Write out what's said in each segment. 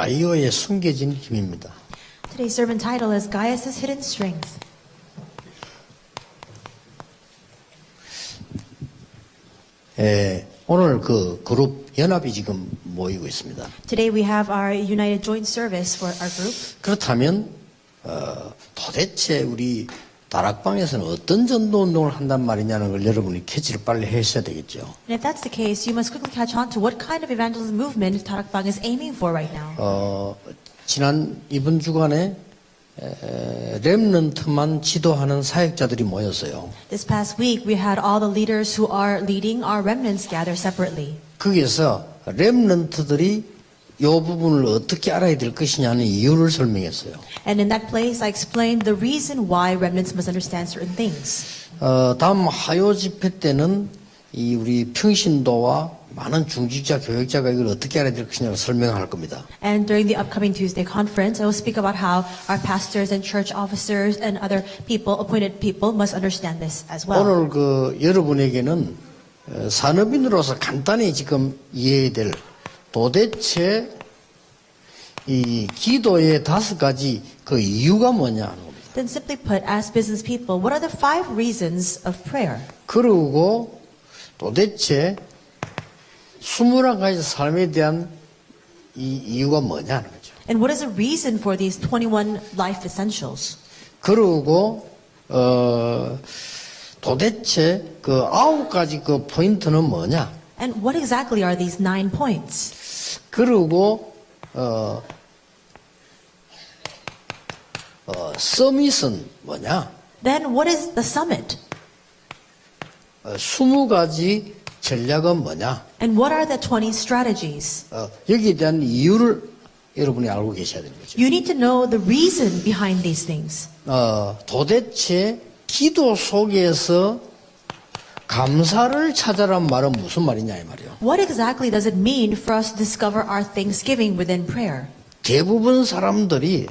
가이오의 숨겨진 힘입니다. Today's sermon title is Gaius' Hidden Strength. 예, 오늘 그 그룹 연합이 지금 모이고 있습니다. Today we have our United Joint Service for our group. 그렇다면 어, 도대체 우리 다락방에서는 어떤 전도 운동을 한단 말이냐는 걸 여러분이 캐치를 빨리 했어야 되겠죠. And if that's the case, you must quickly catch on to what kind of evangelism movement Tarakbang is aiming for right now. 어, 지난 이번 주간에 에, 렘넌트만 지도하는 사역자들이 모였어요. This past week, we had all the leaders who are leading our remnants gather separately. 거기에서 렘넌트들이 이 부분을 어떻게 알아야 될 것이냐는 이유를 설명했어요. And in that place, I explained the reason why remnants must understand certain things. 어, 다음 하요 집회 때는 이 우리 평신도와 많은 중직자 교육자가 이걸 어떻게 알아야 될 것이냐를 설명할 겁니다. And during the upcoming Tuesday conference, I will speak about how our pastors and church officers and other people, appointed people, must understand this as well. 오늘 그 여러분에게는 어, 산업인으로서 간단히 지금 이해해야 될 도대체 이 기도의 다섯 가지 그 이유가 뭐냐 하는 겁니다. Then simply put, as business people, what are the five reasons of prayer? 그리고 도대체 21가지 삶에 대한 이 이유가 뭐냐 하는 거죠. And what is the reason for these 21 life essentials? 그리고 어 도대체 그 아홉 가지 그 포인트는 뭐냐? And what exactly are these nine points? 그리고 어, 어 서밋은 뭐냐? Then what is the summit? 어, 20가지 전략은 뭐냐? And what are the 20 strategies? 어, 여기에 대한 이유를 여러분이 알고 계셔야 되는 거죠. You need to know the reason behind these things. 어, 도대체 기도 속에서 감사를 찾아란 말은 무슨 말이냐 이 말이요. What exactly does it mean for us to discover our thanksgiving within prayer? 대부분 사람들이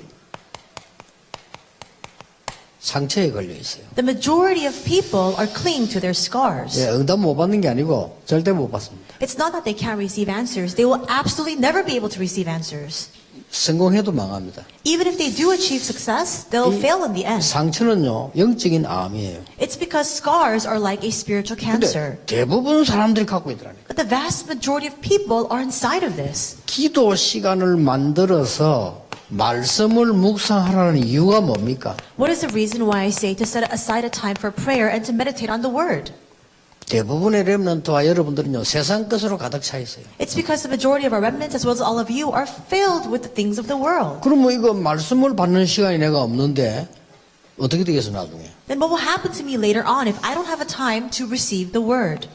상처에 걸려 있어요. The majority of people are clinging to their scars. 예, 응답 못 받는 게 아니고 절대 못 받습니다. It's not that they can't receive answers. They will absolutely never be able to receive answers. 성공해도 망합니다. Even if they do achieve success, they'll fail in the end. 상처는요 영적인 암이에요. It's because scars are like a spiritual cancer. 근데 대부분 사람들이 갖고 있더라니까. But the vast majority of people are inside of this. 기도 시간을 만들어서 말씀을 묵상하라는 이유가 뭡니까? What is the reason why I say to set aside a time for prayer and to meditate on the word? 대부분의 렘넌트와 여러분들은요 세상 것으로 가득 차 있어요. It's because the majority of our remnants, as well as all of you, are filled with the things of the world. 그러면 이거 말씀을 받는 시간이 내가 없는데 어떻게 되겠어 나중에? Then what will happen to me later on if I don't have a time to receive the word?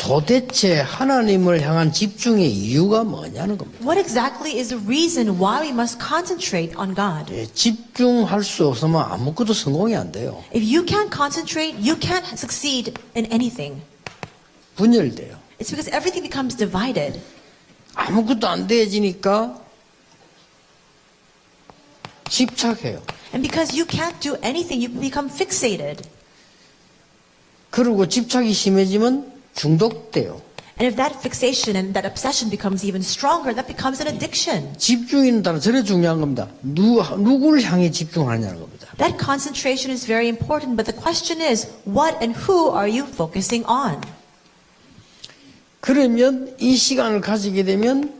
도대체 하나님을 향한 집중의 이유가 뭐냐는 겁니다. What exactly is the reason why we must concentrate on God? 예, 집중할 수 없으면 아무것도 성공이 안 돼요. If you can't concentrate, you can't succeed in anything. 분열돼요. It's because everything becomes divided. 아무것도 안 돼지니까 집착해요. And because you can't do anything, you become fixated. 그리고 집착이 심해지면 중독돼요. And if that fixation and that obsession becomes even stronger, that becomes an addiction. 집중이는 따라 저래 중요한 겁니다. 누, 누구를 향해 집중하냐는 겁니다. That concentration is very important, but the question is, what and who are you focusing on? 그러면 이 시간을 가지게 되면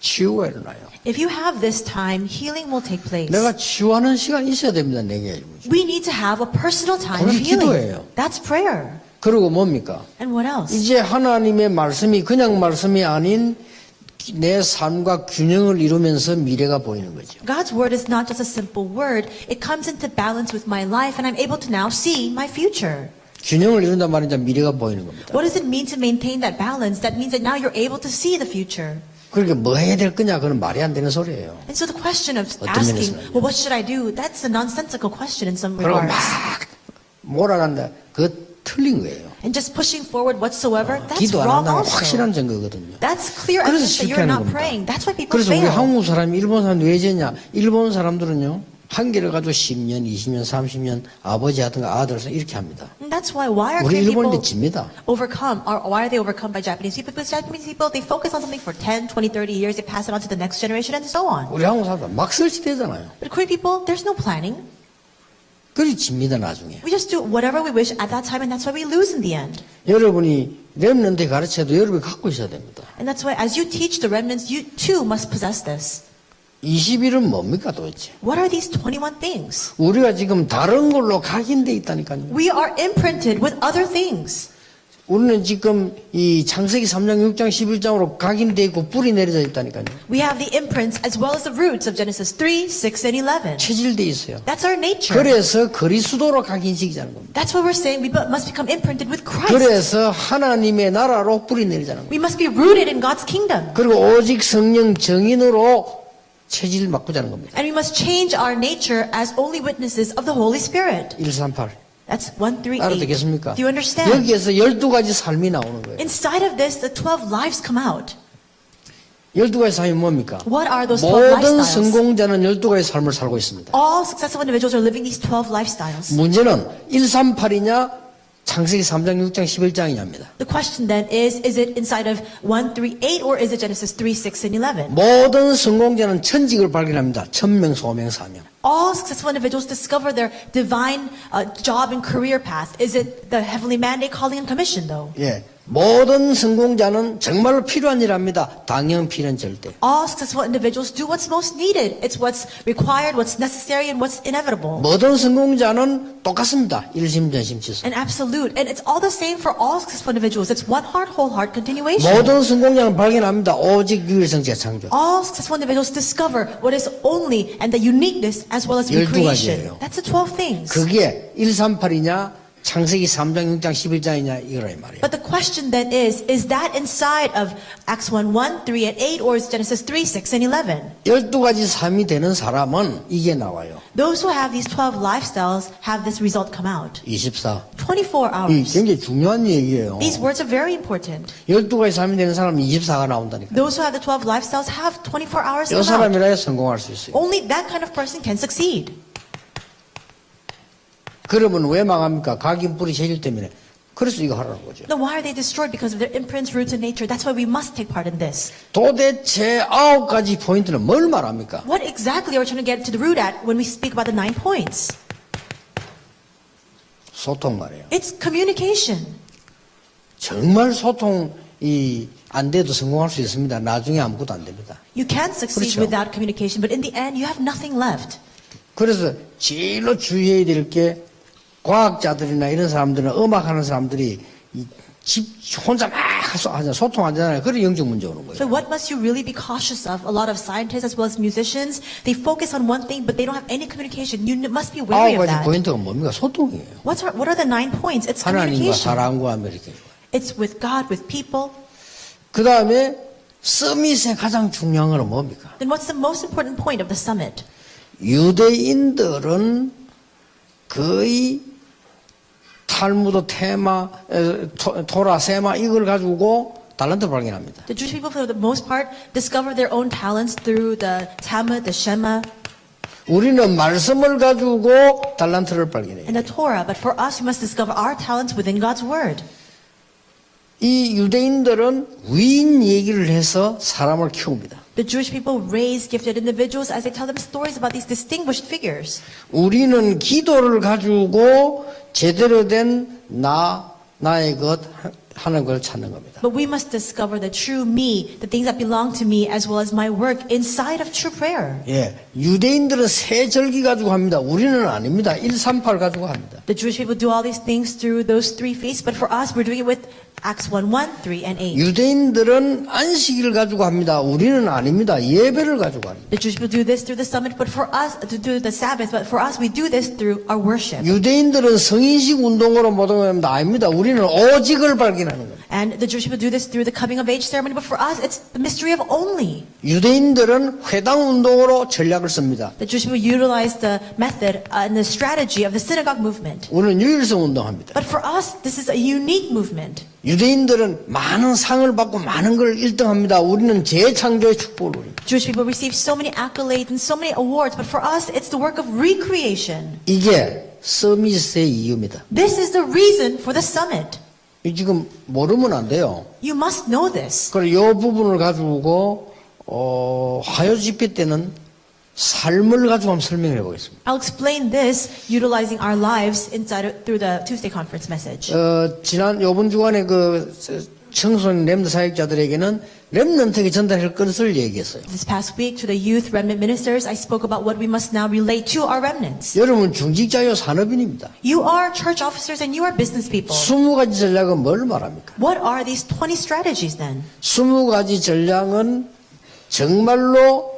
치유가 일어나요. If you have this time, healing will take place. 내가 치유하는 시간이 있어야 됩니다. 내게. We need to have a personal time of 그건 기도예요. healing. That's prayer. 그리고 뭡니까? And what else? 이제 하나님의 말씀이 그냥 말씀이 아닌 내 삶과 균형을 이루면서 미래가 보이는 거죠. God's word is not just a simple word. It comes into balance with my life and I'm able to now see my future. 균형을 이룬단 말은 미래가 보이는 겁니다. What does it mean to maintain that balance? That means that now you're able to see the future. 그러니까 뭐 해야 될 거냐? 그건 말이 안 되는 소리예요. And so the question of asking, well, what should I do? That's a nonsensical question in some 그리고 막 regards. 몰아간다. 그거 틀린 거예요. And just pushing forward whatsoever, that's 기도 안 wrong 한다는 also. 확실한 증거거든요. That's clear 그래서 evidence that you're 실패하는 not 겁니다. praying. That's why people 그래서 우리 fail. 한국 사람이 일본 사람 왜 졌냐? 일본 사람들은요. 한계를 가지고 10년, 20년, 30년 아버지 하든가 아들서 이렇게 합니다. And that's why why are 우리 Korean people 일본인들 집니다. overcome or why are they overcome by Japanese people? Because Japanese people they focus on something for 10, 20, 30 years, they pass it on to the next generation and so on. 우리 한국 사람들 막 설치되잖아요. But Korean people, there's no planning. 그리 집니다 나중에. We just do whatever we wish at that time and that's why we lose in the end. 여러분이 렘넌트 가르쳐도 여러분이 갖고 있어야 됩니다. And that's why as you teach the remnants, you too must possess this. 20일은 뭡니까 도대체? What are these 21 things? 우리가 지금 다른 걸로 각인돼 있다니까요. We are imprinted with other things. 우리는 지금 이 창세기 3장, 6장, 11장으로 각인돼 있고 뿌리 내려져 있다니까요. We have the imprints as well as the roots of Genesis 3, 6, and 11. 체질돼 있어요. That's our nature. 그래서 그리스도로 각인시키자는 겁니다. That's what we're saying. We must become imprinted with Christ. 그래서 하나님의 나라로 뿌리 내리자는 겁니다. We must be rooted in God's kingdom. 그리고 오직 성령 정인으로 체질을 바꾸자는 겁니다. And we must change our nature as only witnesses of the Holy Spirit. 138. That's 1 3 8. 알아듣겠습니까? Do you understand? 여기에서 12가지 삶이 나오는 거예요. Inside of this, the 12 lives come out. 12가지 삶이 뭡니까? What are those 12 모든 lifestyles? 성공자는 12가지 삶을 살고 있습니다. All successful individuals are living these 12 lifestyles. 문제는 138이냐 창세기 3장, 6장, 11장이냐입니다. The question then is, is it inside of 1, 3, 8 or is it Genesis 3, 6, and 11? 모든 성공자는 천직을 발견합니다. 천명, 소명, 사명. All successful individuals discover their divine uh, job and career path. Is it the heavenly mandate, calling, and commission though? 예. 모든 성공자는 정말로 필요한 일 합니다. 당연 필요한 절대. All successful individuals do what's most needed. It's what's required, what's necessary, and what's inevitable. 모든 성공자는 똑같습니다. 일심전심치소. And absolute. And it's all the same for all successful individuals. It's one heart, whole heart continuation. 모든 성공자는 발견합니다. 오직 유일성체 창조. All successful individuals discover what is only and the uniqueness as well as recreation. That's the 12 things. 그게 138이냐 창세기 3장, 6장, 11장이냐 이거라 이 말이에요. But the question then is, is that inside of Acts 1, 1, 3, and 8, or is Genesis 3, 6, and 11? 12가지 삶이 되는 사람은 이게 나와요. Those who have these 12 lifestyles have this result come out. 24. 24 이 hours. 굉장히 중요한 얘기예요. These words are very important. 12가지 삶이 되는 사람은 24가 나온다니까. Those who have the 12 lifestyles have 24 hours 이 come out. 사람이라야 성공할 수 있어요. Only that kind of person can succeed. 그러면 왜 망합니까? 각인 뿌리 체질 때문에. 그래서 이거 하라는 거죠. Then why are they destroyed? Because of their imprints, roots, and nature. That's why we must take part in this. 도대체 아홉 가지 포인트는 뭘 말합니까? What exactly are we trying to get to the root at when we speak about the nine points? 소통 말이에요. It's communication. 정말 소통 이 안 돼도 성공할 수 있습니다. 나중에 아무것도 안 됩니다. You can't succeed 그렇죠. without communication, but in the end, you have nothing left. 그래서 제일로 주의해야 될게 과학자들이나 이런 사람들은 음악하는 사람들이 이집 혼자 막 소-. 소통하잖아요. 그래 영적 문제 오는 거예요. So what must you really be cautious of? A lot of scientists as well as musicians, they focus on one thing, but they don't have any communication. You must be wary 아홉 of 가지 that. 포인트가 뭡니까? 소통이에요. What's our, what are the nine points? It's 하나님과 communication. 사람과 아메리카. It's with God, with people. 그 다음에 서밋의 가장 중요한 건 뭡니까? Then what's the most important point of the summit? 유대인들은 거의 탈무드 테마, 토라, 세마 이걸 가지고 달란트 발견합니다. The Jewish people, for the most part, discover their own talents through the Talmud, the Shema, 우리는 말씀을 가지고 달란트를 발견해요. and the Torah. But for us, we must discover our talents within God's Word. 이 유대인들은 위인 얘기를 해서 사람을 키웁니다. The Jewish people raise gifted individuals as they tell them stories about these distinguished figures. 우리는 기도를 가지고 제대로 된 나, 나의 것 하는 걸 찾는 겁니다. But we must discover the true me, the things that belong to me, as well as my work inside of true prayer. 예, 유대인들은 세 절기 가지고 합니다. 우리는 아닙니다. 138 가지고 합니다. The Jewish people do all these things through those three feasts, but for us, we're doing it with Acts 1 1, 3, and 8. 유대인들은 안식일을 가지고 합니다. 우리는 아닙니다. 예배를 가지고 합니다. The Jewish people do this through the summit, but for us, do the Sabbath, but for us, we do this through our worship. 유대인들은 성인식 운동으로 모든 걸 합니다. 아닙니다. 우리는 오직을 발견하는 겁니다. And the Jewish people do this through the coming of age ceremony, but for us, it's the mystery of only. 유대인들은 회당 운동으로 전략을 씁니다. The Jewish people utilize the method uh, and the strategy of the synagogue movement. 우리는 유일성 운동합니다. But for us, this is a unique movement. 유대인들은 많은 상을 받고 많은 걸 1등합니다. 우리는 재창조의 축복을 누립니다. Jewish people receive so many accolades and so many awards, but for us, it's the work of recreation. 이게 서밋의 이유입니다. This is the reason for the summit. 이 지금 모르면 안 돼요. You must know this. 그래, 이 부분을 가지고, 어, 화요 집회 때는 삶을 가지고 한번 설명해 보겠습니다. I'll explain this utilizing our lives inside through the Tuesday conference message. 어, 지난, 요번 주간에 그 청소년 렘드 사역자들에게는 렘넌트에게 전달할 것을 얘기했어요. This past week to the youth remnant ministers, I spoke about what we must now relate to our remnants. 여러분 중직자요 산업인입니다. You are church officers and you are business people. 스무 가지 전략은 뭘 말합니까? What are these 20 strategies then? 스무 가지 전략은 정말로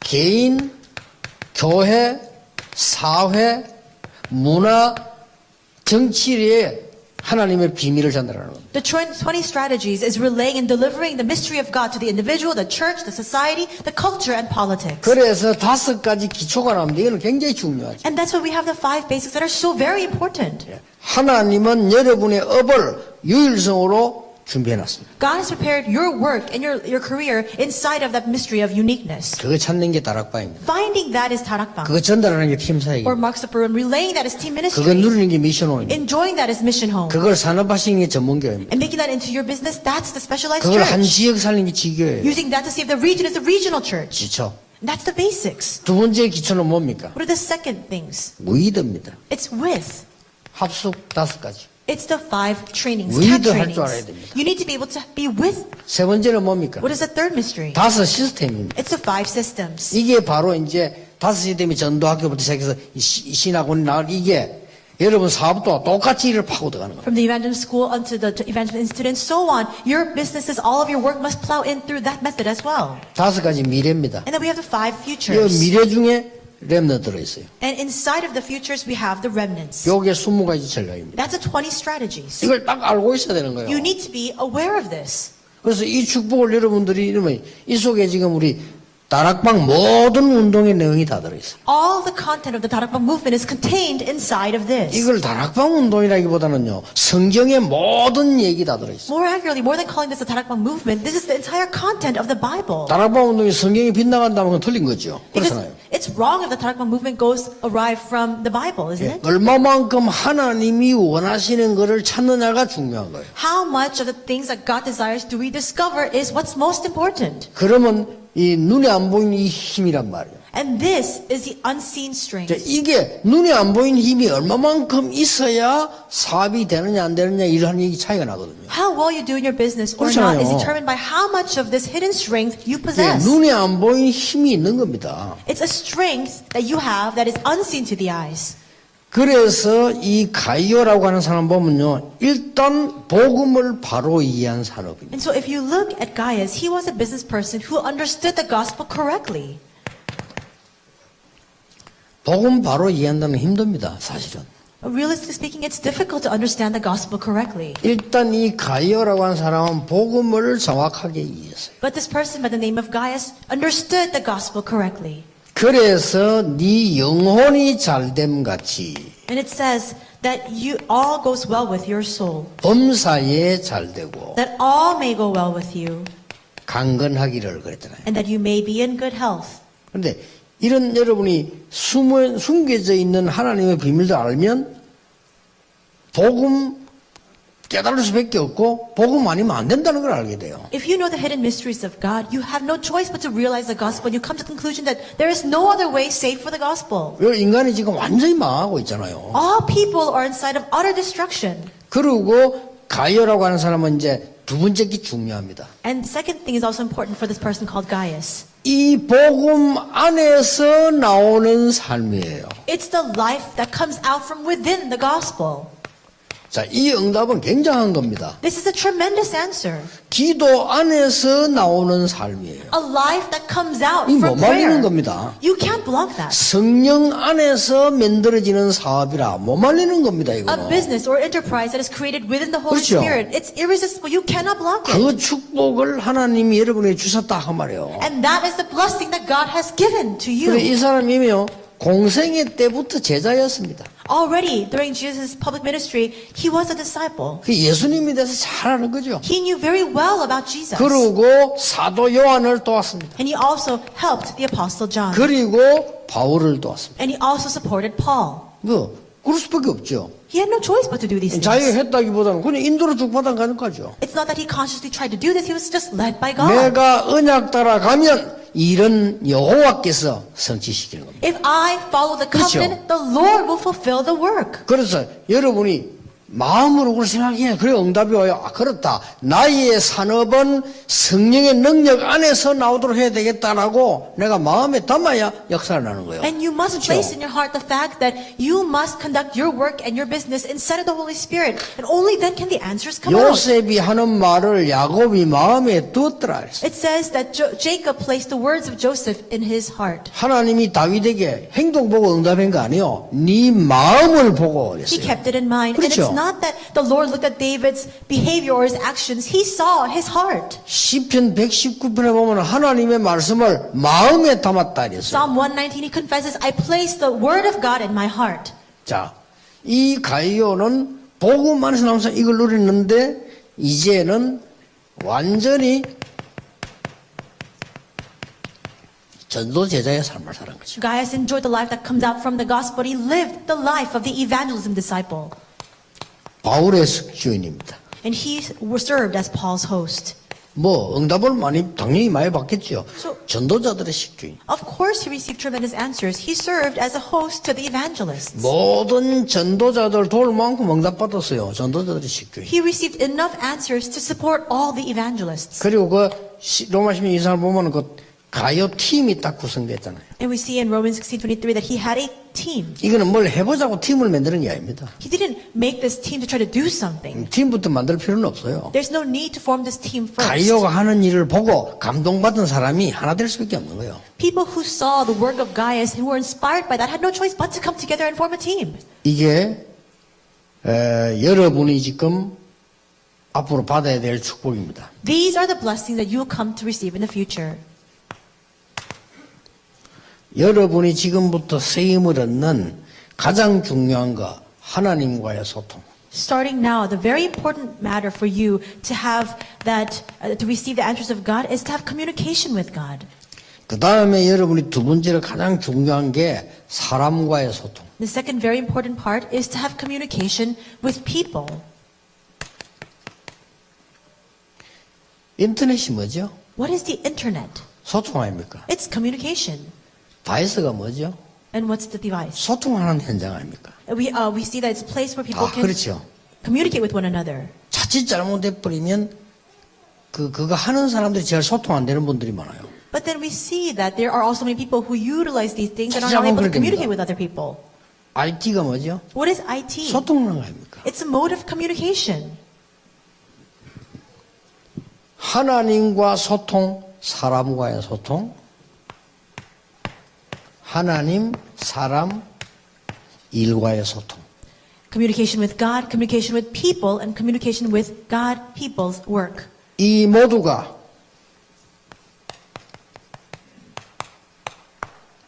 개인, 교회, 사회, 문화, 정치에 하나님의 비밀을 전달하는 겁니다. The 20 strategies is relaying and delivering the mystery of God to the individual, the church, the society, the culture, and politics. 그래서 다섯 가지 기초가 나옵니다. 이거는 굉장히 중요하죠. And that's why we have the five basics that are so very important. 하나님은 여러분의 업을 유일성으로 준비해놨습니다. God has prepared your work and your, your career inside of that mystery of uniqueness. 그거 찾는 게 다락방입니다. Finding that is tarakbang. 그거 전달하는 게 Or 팀사역입니다. Mark Zuckerberg, relaying that is team 그거 ministry. 누리는 게 미션홈입니다. Enjoying that is mission home. 그걸 산업화시키는 게 전문교회입니다. And making that into your business, that's the specialized 그걸 한 church. 지역 살리는 게 지교예요. Using that to save the region is the regional church. 기초. That's the basics. 두 번째 기초는 뭡니까? What are the second things? 무의도입니다. It's with. 합숙 다섯 가지. It's the five trainings, with tab 할줄 trainings. 알아야 됩니다. You need to be able to be with. 세 번째는 뭡니까? What is the third mystery? 다섯 시스템입니다. It's the five systems. 이게 바로 이제 다섯 시스템이 전도학교부터 시작해서 이 시- 신학원이 나올 이게 여러분 사업도 똑같이 일을 파고 들어가는 겁니다. From the evangelism school unto the evangelism institute and so on, your businesses, all of your work must plow in through that method as well. 다섯 가지 미래입니다. And then we have the five 이 futures. 미래 중에 렘너 들어 있어요. And inside of the futures, we have the remnants. 요게 스무 가지 전략입니다. That's the 20 strategies. 이걸 딱 알고 있어야 되는 거예요. You need to be aware of this. 그래서 이 축복을 여러분들이 이러면 이 속에 지금 우리 다락방 모든 운동의 내용이 다 들어있어요. All the content of the Tarakbang movement is contained inside of this. 이걸 다락방 운동이라기보다는요, 성경의 모든 얘기 다 들어있어요. More accurately, more than calling this the Tarakbang movement, this is the entire content of the Bible. 다락방 운동이 성경이 빗나간다면 그건 틀린 거죠. Because 그렇잖아요. it's wrong if the Tarakbang movement goes awry from the Bible, isn't 예, it? 얼마만큼 하나님이 원하시는 것을 찾느냐가 중요한 거예요. How much of the things that God desires do we discover is what's most important. 그러면 이 눈에 안 보이는 이 힘이란 말이에요. And this is the unseen 자, strength. 이게 눈에 안 보이는 힘이 얼마만큼 있어야 사업이 되느냐 안 되느냐 이런 얘기 차이가 나거든요. How well you do in your business or not is 그렇잖아요. determined by how much of this hidden strength you 예, possess. 눈에 안 보이는 힘이 있는 겁니다. It's a strength that you have that is unseen to the eyes. 그래서 이 가이오라고 하는 사람 보면요. 일단 복음을 바로 이해한 산업입니다. And so if you look at Gaius, he was a business person who understood the gospel correctly. 복음 바로 이해한다는 힘듭니다. 사실은. Realistically speaking, it's difficult to understand the gospel correctly. 일단 이 가이오라고 하는 사람은 복음을 정확하게 이해했어요. But this person by the name of Gaius understood the gospel correctly. 그래서 네 영혼이 잘됨 같이 And it says that you all goes well with your soul, 범사에 잘되고 that all may go well with you, 강건하기를 그랬잖아요. and that you may be in good health. 그런데 이런 여러분이 숨어, 숨겨져 있는 하나님의 비밀도 알면 복음 깨달을 수밖에 없고 복음 아니면 안 된다는 걸 알게 돼요. If you know the hidden mysteries of God, you have no choice but to realize the gospel. You come to the conclusion that there is no other way save for the gospel. 왜 인간이 지금 완전히 망하고 있잖아요. All people are inside of utter destruction. 그리고 가이오라고 하는 사람은 이제 두 번째 게 중요합니다. And second thing is also important for this person called Gaius. 이 복음 안에서 나오는 삶이에요. It's the life that comes out from within the gospel. 자, 이 응답은 굉장한 겁니다. This is a tremendous answer. 기도 안에서 나오는 삶이에요. A life that comes out 이 from 못 말리는 prayer. 겁니다. You can't block that. 성령 안에서 만들어지는 사업이라 못 말리는 겁니다, A 이거는. business or enterprise that is created within the Holy 그렇죠. Spirit, it's irresistible. You cannot block it. 그 축복을 하나님이 여러분에게 주셨다 그 말이에요. And that is the blessing that God has given to 그래. 이 사람이며 공생애 때부터 제자였습니다. Already during Jesus' public ministry, he was a disciple. 그 예수님에 대해서 잘 아는 거죠. He knew very well about Jesus. 그리고 사도 요한을 도왔습니다. And he also helped the apostle John. 그리고 바울을 도왔습니다. And he also supported Paul. 그 그럴 수밖에 없죠. He had no choice but to do these things. 자기가 했다기보다는 그냥 인도로 죽받아 가는 거죠. It's not that he consciously tried to do this, he was just led by God. 내가 언약 따라가면 이런 여호와께서 성취시키는 겁니다. If I follow the 그렇죠. covenant, the Lord will fulfill the work. 그래서 여러분이 마음으로 그걸 생각해. 그래 응답이 와요. 아, 그렇다. 나의 산업은 성령의 능력 안에서 나오도록 해야 되겠다라고 내가 마음에 담아야 역사를 나는 거예요. And you must 그렇죠? place in your heart the fact that you must conduct your work and your business instead of the Holy Spirit. And only then can the answers come out. 요셉이 하는 말을 야곱이 마음에 두었더라. It says that jo- Jacob placed the words of Joseph in his heart. 하나님이 다윗에게 행동 보고 응답한 거 아니에요. 네 마음을 보고 He 그랬어요. kept it in mind. 그렇죠. it's not that the Lord looked at David's behavior or his actions. He saw his heart. 시편 119편에 보면 하나님의 말씀을 마음에 담았다 이랬어요. Psalm 119, he confesses, I place the word of God in my heart. 자, 이 가이오는 복음만에서 나오면서 이걸 누리는데 이제는 완전히 전도 제자의 삶을 사는 거죠. Gaius enjoyed the life that comes out from the gospel. He lived the life of the evangelism disciple. 바울의 숙주인입니다. And he served as Paul's host. 뭐 응답을 많이 당연히 많이 받겠죠. So- 전도자들의 식주인. Of course, he received tremendous answers. He served as a host to the evangelists. 모든 전도자들 도울 만큼 응답 받았어요. 전도자들의 식주인. He received enough answers to support all the evangelists. 그리고 그 시- 로마 시민 이사를 보면 그 가요 팀이 딱 구성됐잖아요. And we see in Romans 16:23 that he had a team. 이거는 뭘 해보자고 팀을 만드는 게 아닙니다. He didn't make this team to try to do something. 팀부터 만들 필요는 없어요. There's no need to form this team first. 가이오가 하는 일을 보고 감동받은 사람이 하나 될 수밖에 없는 거예요. People who saw the work of Gaius and were inspired by that had no choice but to come together and form a team. 이게 에, 여러분이 지금 앞으로 받아야 될 축복입니다. These are the blessings that you will come to receive in the future. 여러분이 지금부터 쓰임을 얻는 가장 중요한 거 하나님과의 소통. Starting now, the very important matter for you to have that, uh, to receive the answers of God is to have communication with God. 그 다음에 여러분이 두 번째로 가장 중요한 게 사람과의 소통. The second very important part is to have communication with people. 인터넷이 뭐죠? What is the internet? 소통 아닙니까? It's communication. 바이스가 뭐죠? And what's the device? 소통하는 현장 아닙니까? We, uh, we see that it's a place where people 아, can 그렇죠. communicate with one another. 자칫 잘못돼 버리면 그 그거 하는 사람들이 제일 소통 안 되는 분들이 많아요. But then we see that there are also many people who utilize these things and are not able to communicate with other people. IT가 뭐죠? What is IT? 소통하는 거 아닙니까? It's a mode of communication. 하나님과 소통, 사람과의 소통, 하나님, 사람, 일과의 소통. Communication with God, communication with people, and communication with God, people's work. 이 모두가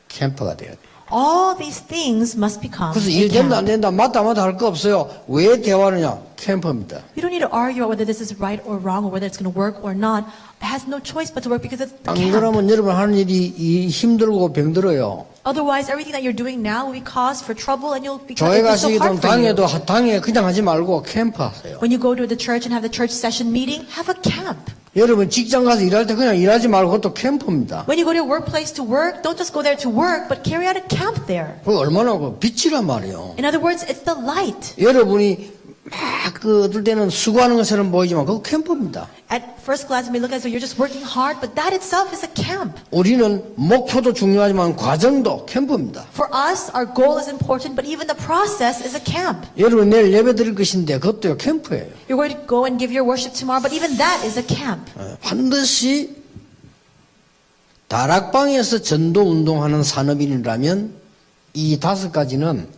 캠프가 돼야 돼요. All these things must become 그래서 일 된다 안. 된다 맞다 맞다 할 거 없어요. 왜 대화하느냐? 캠프입니다. We don't need to argue about whether this is right or wrong or whether it's going to work or not. It has no choice but to work because it's the 안 camp. 그러면 여러분 하는 일이 이 힘들고 병들어요. Otherwise, everything that you're doing now will be cause for trouble and you'll become 교회 be so 가시기도 hard for you. 당에도 당에 그냥 하지 말고 캠프 하세요. When you go to the church and have the church session meeting, have a camp. 여러분 직장 가서 일할 때 그냥 일하지 말고 그것도 캠프입니다. When you go to your workplace to work, don't just go there to work, but carry out a camp there. 그 얼마나 그 빛이란 말이에요. In other words, it's the light. 여러분이 막그 어떨 때는 수고하는 것처럼 보이지만 그거 캠프입니다. At first glance, it may look as though you're just working hard, but that itself is a camp. 우리는 목표도 중요하지만 과정도 캠프입니다. For us, our goal is important, but even the process is a camp. 여러분 내일 예배 드릴 것인데 그것도요 캠프예요. You're going to go and give your worship tomorrow, but even that is a camp. 어, 반드시 다락방에서 전도 운동하는 산업인이라면 이 다섯 가지는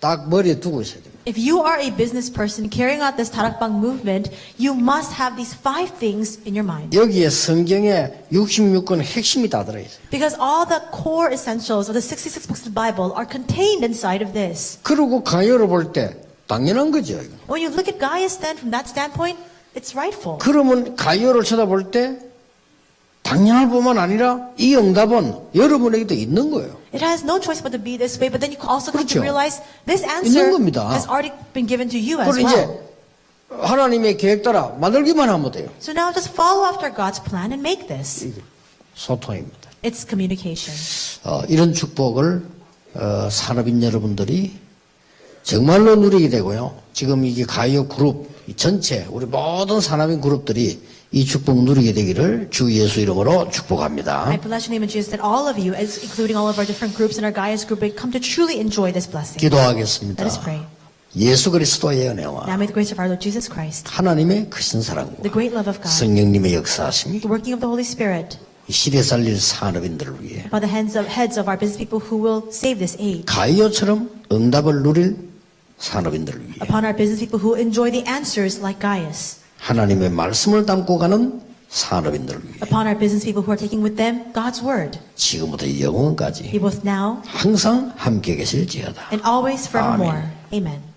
딱 머리에 두고 있어야 됩니다. If you are a business person carrying out this Tarakbang movement, you must have these five things in your mind. 여기에 성경에 66권 핵심이 다 들어있어요. Because all the core essentials of the 66 books of the Bible are contained inside of this. 그리고 가요를 볼 때 당연한 거죠. 이거. When you look at Gaius then from that standpoint, it's rightful. 그러면 가요를 쳐다볼 때 당연할 뿐만 아니라 이 응답은 여러분에게도 있는 거예요. It has no choice but to be this way, but then you also come to 그렇죠. realize this 있는 answer 겁니다. has already been given to you as 그리고 well. 이제 하나님의 계획 따라 만들기만 하면 돼요. So now just follow after God's plan and make this. 소통입니다. It's communication. 어, 이런 축복을 어, 산업인 여러분들이 정말로 누리게 되고요. 지금 이게 가요 그룹 이 전체 우리 모든 산업인 그룹들이 이 축복 누리게 되기를 주 예수 이름으로 축복합니다. I bless your name in Jesus that all of you, including all of our different groups in our Gaius group, may come to truly enjoy this blessing. 기도하겠습니다. Let us pray. 예수 그리스도의 은혜와 Now may the grace of our Lord Jesus Christ, 하나님의 크신 the 사랑과 great love of God, 성령님의 역사하심이 the working of the Holy Spirit, 이 시대 살릴 산업인들을 위해 by the hands of heads of our business people who will save this age, 가이오처럼 응답을 누릴 산업인들을 위해 upon our business people who enjoy the answers like Gaius, 하나님의 말씀을 담고 가는 산업인들을 위해 upon our business people who are taking with them God's word, 지금부터 영원까지 be both now 항상 함께 계실지어다. and always forevermore. Amen.